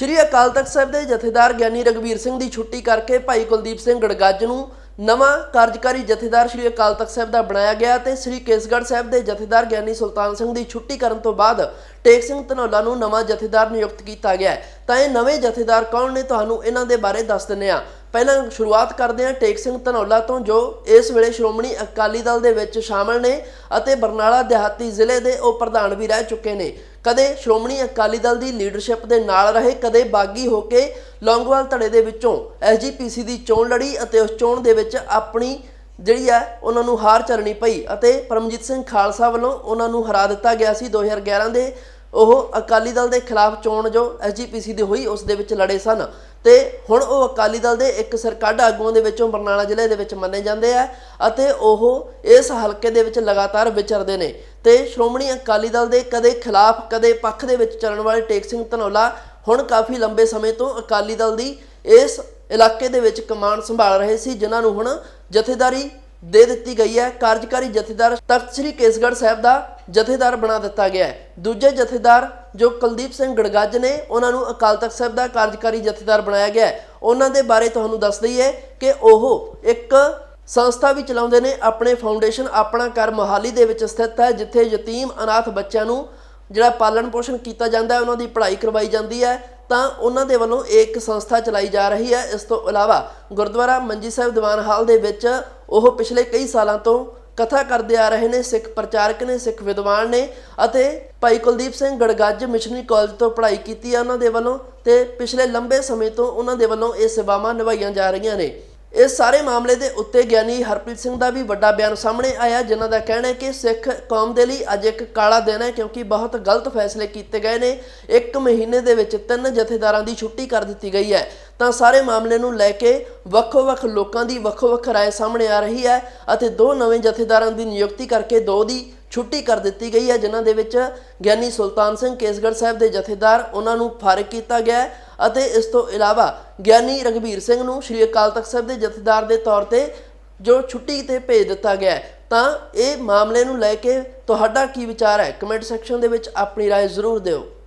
ਸ਼੍ਰੀ ਅਕਾਲ ਤਖਤ ਸਾਹਿਬ ਦੇ ਜਥੇਦਾਰ ਗਿਆਨੀ ਰਗਵੀਰ ਸਿੰਘ ਦੀ ਛੁੱਟੀ ਕਰਕੇ ਭਾਈ ਕੁਲਦੀਪ ਸਿੰਘ ਗੜਗੱਜ ਨੂੰ ਨਵਾਂ ਕਾਰਜਕਾਰੀ ਜਥੇਦਾਰ ਸ਼੍ਰੀ ਅਕਾਲ ਤਖਤ ਸਾਹਿਬ ਦਾ ਬਣਾਇਆ ਗਿਆ ਤੇ ਸ਼੍ਰੀ ਕੇਸਗੜ੍ਹ ਸਾਹਿਬ ਦੇ ਜਥੇਦਾਰ ਗਿਆਨੀ ਸੁਲਤਾਨ ਸਿੰਘ ਦੀ ਛੁੱਟੀ ਕਰਨ ਤੋਂ ਬਾਅਦ ਟੇਕ ਸਿੰਘ ਧਨੌਲਾ ਨੂੰ ਨਵਾਂ ਜਥੇਦਾਰ ਨਿਯੁਕਤ ਕੀਤਾ ਗਿਆ ਤਾਂ ਇਹ ਨਵੇਂ ਜਥੇਦਾਰ ਕੌਣ ਨੇ ਤੁਹਾਨੂੰ ਇਹਨਾਂ ਦੇ ਬਾਰੇ ਦੱਸ ਦਿੰਨੇ ਆ ਪਹਿਲਾਂ ਸ਼ੁਰੂਆਤ ਕਰਦੇ ਹਾਂ ਟੇਕ ਸਿੰਘ ਧਨੌਲਾ ਤੋਂ ਜੋ ਇਸ ਵੇਲੇ ਸ਼੍ਰੋਮਣੀ ਅਕਾਲੀ ਦਲ ਦੇ ਵਿੱਚ ਸ਼ਾਮਲ ਨੇ ਅਤੇ ਬਰਨਾਲਾ ਦਿਹਾਤੀ ਜ਼ਿਲ੍ਹੇ ਦੇ ਉਹ ਪ੍ਰਧਾਨ ਵੀ ਰਹਿ ਚੁੱਕੇ ਨੇ। ਕਦੇ ਸ਼੍ਰੋਮਣੀ ਅਕਾਲੀ ਦਲ ਦੀ ਲੀਡਰਸ਼ਿਪ ਦੇ ਨਾਲ ਰਹੇ, ਕਦੇ ਬਾਗੀ ਹੋ ਕੇ ਲੌਂਗੋਵਾਲ ਧੜੇ ਦੇ ਵਿੱਚੋਂ ਐਸਜੀਪੀਸੀ ਦੀ ਚੋਣ ਲੜੀ ਅਤੇ ਉਸ ਚੋਣ ਦੇ ਵਿੱਚ ਆਪਣੀ ਜਿਹੜੀ ਹੈ, ਉਹਨਾਂ ਨੂੰ ਹਾਰ ਚੱਲਣੀ ਪਈ ਅਤੇ ਪਰਮਜੀਤ ਸਿੰਘ ਖਾਲਸਾ ਵੱਲੋਂ ਉਹਨਾਂ ਨੂੰ ਹਰਾ ਦਿੱਤਾ ਗਿਆ ਸੀ। 2011 ਦੇ ਉਹ ਅਕਾਲੀ ਦਲ ਦੇ ਖਿਲਾਫ ਚੋਣ ਜੋ ਐਸਜੀਪੀਸੀ ਦੀ ਹੋਈ, ਉਸ ਦੇ ਵਿੱਚ ਲੜੇ ਸਨ। ਤੇ ਹੁਣ ਉਹ ਅਕਾਲੀ ਦਲ ਦੇ ਇੱਕ ਸਰਕੱਢ ਆਗੂਆਂ ਦੇ ਵਿੱਚੋਂ ਬਰਨਾਲਾ ਜ਼ਿਲ੍ਹੇ ਦੇ ਵਿੱਚ ਮੰਨੇ ਜਾਂਦੇ ਆ ਅਤੇ ਉਹ ਇਸ ਹਲਕੇ ਦੇ ਵਿੱਚ ਲਗਾਤਾਰ ਵਿਚਰਦੇ ਨੇ। ਤੇ ਸ਼੍ਰੋਮਣੀ ਅਕਾਲੀ ਦਲ ਦੇ ਕਦੇ ਖਿਲਾਫ, ਕਦੇ ਪੱਖ ਦੇ ਵਿੱਚ ਚੱਲਣ ਵਾਲੇ ਟੇਕ ਸਿੰਘ ਧਨੌਲਾ ਹੁਣ ਕਾਫੀ ਲੰਬੇ ਸਮੇਂ ਤੋਂ ਅਕਾਲੀ ਦਲ ਦੀ ਇਸ ਇਲਾਕੇ ਦੇ ਵਿੱਚ ਕਮਾਂਡ ਸੰਭਾਲ ਰਹੇ ਸੀ, ਜਿਨ੍ਹਾਂ ਨੂੰ ਹੁਣ ਜਥੇਦਾਰੀ ਦੇ ਦਿੱਤੀ ਗਈ ਹੈ। ਕਾਰਜਕਾਰੀ ਜਥੇਦਾਰ ਤਖਤ ਸ੍ਰੀ ਕੇਸਗੜ੍ਹ ਸਾਹਿਬ ਦਾ ਜਥੇਦਾਰ ਬਣਾ ਦਿੱਤਾ ਗਿਆ ਹੈ। ਦੂਜੇ ਜਥੇਦਾਰ ਜੋ ਕੁਲਦੀਪ ਸਿੰਘ ਗੜਗੱਜ ਨੇ, ਉਹਨਾਂ ਨੂੰ ਅਕਾਲ ਤਖਤ ਸਾਹਿਬ ਦਾ ਕਾਰਜਕਾਰੀ ਜਥੇਦਾਰ ਬਣਾਇਆ ਗਿਆ ਹੈ। ਉਹਨਾਂ ਦੇ ਬਾਰੇ ਤੁਹਾਨੂੰ ਦੱਸ ਦਈਏ ਕਿ ਉਹ ਇੱਕ ਸੰਸਥਾ ਵੀ ਚਲਾਉਂਦੇ ਨੇ। ਆਪਣੇ ਫਾਊਂਡੇਸ਼ਨ ਆਪਣਾ ਘਰ ਮੋਹਾਲੀ ਦੇ ਵਿੱਚ ਸਥਿਤ ਹੈ, ਜਿੱਥੇ ਯਤੀਮ ਅਨਾਥ ਬੱਚਿਆਂ ਨੂੰ ਜਿਹੜਾ ਪਾਲਣ ਪੋਸ਼ਣ ਕੀਤਾ ਜਾਂਦਾ ਹੈ, ਉਹਨਾਂ ਦੀ ਪੜ੍ਹਾਈ ਕਰਵਾਈ ਜਾਂਦੀ ਹੈ, ਤਾਂ ਉਹਨਾਂ ਦੇ ਵੱਲੋਂ ਇੱਕ ਸੰਸਥਾ ਚਲਾਈ ਜਾ ਰਹੀ ਹੈ। ਇਸ ਤੋਂ ਇਲਾਵਾ ਗੁਰਦੁਆਰਾ ਮੰਜੀ ਸਾਹਿਬ ਦੀਵਾਨ ਹਾਲ ਦੇ ਵਿੱਚ ਉਹ ਪਿਛਲੇ ਕਈ ਸਾਲਾਂ ਤੋਂ ਕਥਾ ਕਰਦੇ ਆ ਰਹੇ ਨੇ, ਸਿੱਖ ਪ੍ਰਚਾਰਕ ਨੇ, ਸਿੱਖ ਵਿਦਵਾਨ ਨੇ ਅਤੇ ਭਾਈ ਕੁਲਦੀਪ ਸਿੰਘ ਗੜਗੱਜ ਮਿਸ਼ਨਰੀ ਕਾਲਜ ਤੋਂ ਪੜ੍ਹਾਈ ਕੀਤੀ ਹੈ ਉਹਨਾਂ ਦੇ ਵੱਲੋਂ ਤੇ ਪਿਛਲੇ ਲੰਬੇ ਸਮੇਂ ਤੋਂ ਉਹਨਾਂ ਦੇ ਵੱਲੋਂ ਇਹ ਸੇਵਾਵਾਂ ਨਿਭਾਈਆਂ ਜਾ ਰਹੀਆਂ ਨੇ। ਇਸ ਸਾਰੇ ਮਾਮਲੇ ਦੇ ਉੱਤੇ ਗਿਆਨੀ ਹਰਪ੍ਰੀਤ ਸਿੰਘ ਦਾ ਵੀ ਵੱਡਾ ਬਿਆਨ ਸਾਹਮਣੇ ਆਇਆ ਜਿਨ੍ਹਾਂ ਦਾ ਕਹਿਣਾ ਹੈ ਕਿ ਸਿੱਖ ਕੌਮ ਦੇ ਲਈ ਅੱਜ ਇੱਕ ਕਾਲਾ ਦਿਨ ਹੈ ਕਿਉਂਕਿ ਬਹੁਤ ਗਲਤ ਫੈਸਲੇ ਕੀਤੇ ਗਏ ਨੇ ਇੱਕ ਮਹੀਨੇ ਦੇ ਵਿੱਚ ਤਿੰਨ ਜਥੇਦਾਰਾਂ ਦੀ ਛੁੱਟੀ ਕਰ ਦਿੱਤੀ ਗਈ ਹੈ ਤਾਂ ਸਾਰੇ ਮਾਮਲੇ ਨੂੰ ਲੈ ਕੇ ਵੱਖੋ-ਵੱਖ ਲੋਕਾਂ ਦੀ ਵੱਖੋ-ਵੱਖ رائے ਸਾਹਮਣੇ ਆ ਰਹੀ ਹੈ ਅਤੇ ਦੋ ਨਵੇਂ ਜਥੇਦਾਰਾਂ ਦੀ ਨਿਯੁਕਤੀ ਕਰਕੇ ਦੋ ਦੀ ਛੁੱਟੀ ਕਰ ਦਿੱਤੀ ਗਈ ਹੈ ਜਿਨ੍ਹਾਂ ਦੇ ਵਿੱਚ ਗਿਆਨੀ ਸੁਲਤਾਨ ਸਿੰਘ ਕੇਸਗੜ੍ਹ ਸਾਹਿਬ ਦੇ ਜਥੇਦਾਰ ਉਹਨਾਂ ਨੂੰ ਫਾਰਿਗ ਕੀਤਾ ਗਿਆ ਹੈ ਅਤੇ ਇਸ ਤੋਂ ਇਲਾਵਾ ਗਿਆਨੀ ਰਗਵੀਰ ਸਿੰਘ ਨੂੰ ਸ਼੍ਰੀ ਅਕਾਲ ਤਖਤ ਸਾਹਿਬ ਦੇ ਜਥੇਦਾਰ ਦੇ ਤੌਰ ਤੇ ਜੋ ਛੁੱਟੀ ਤੇ ਭੇਜ ਦਿੱਤਾ ਗਿਆ ਹੈ। ਤਾਂ ਇਹ ਮਾਮਲੇ ਨੂੰ ਲੈ ਕੇ ਤੁਹਾਡਾ ਕੀ ਵਿਚਾਰ ਹੈ ਕਮੈਂਟ ਸੈਕਸ਼ਨ ਦੇ ਵਿੱਚ ਆਪਣੀ رائے ਜ਼ਰੂਰ ਦਿਓ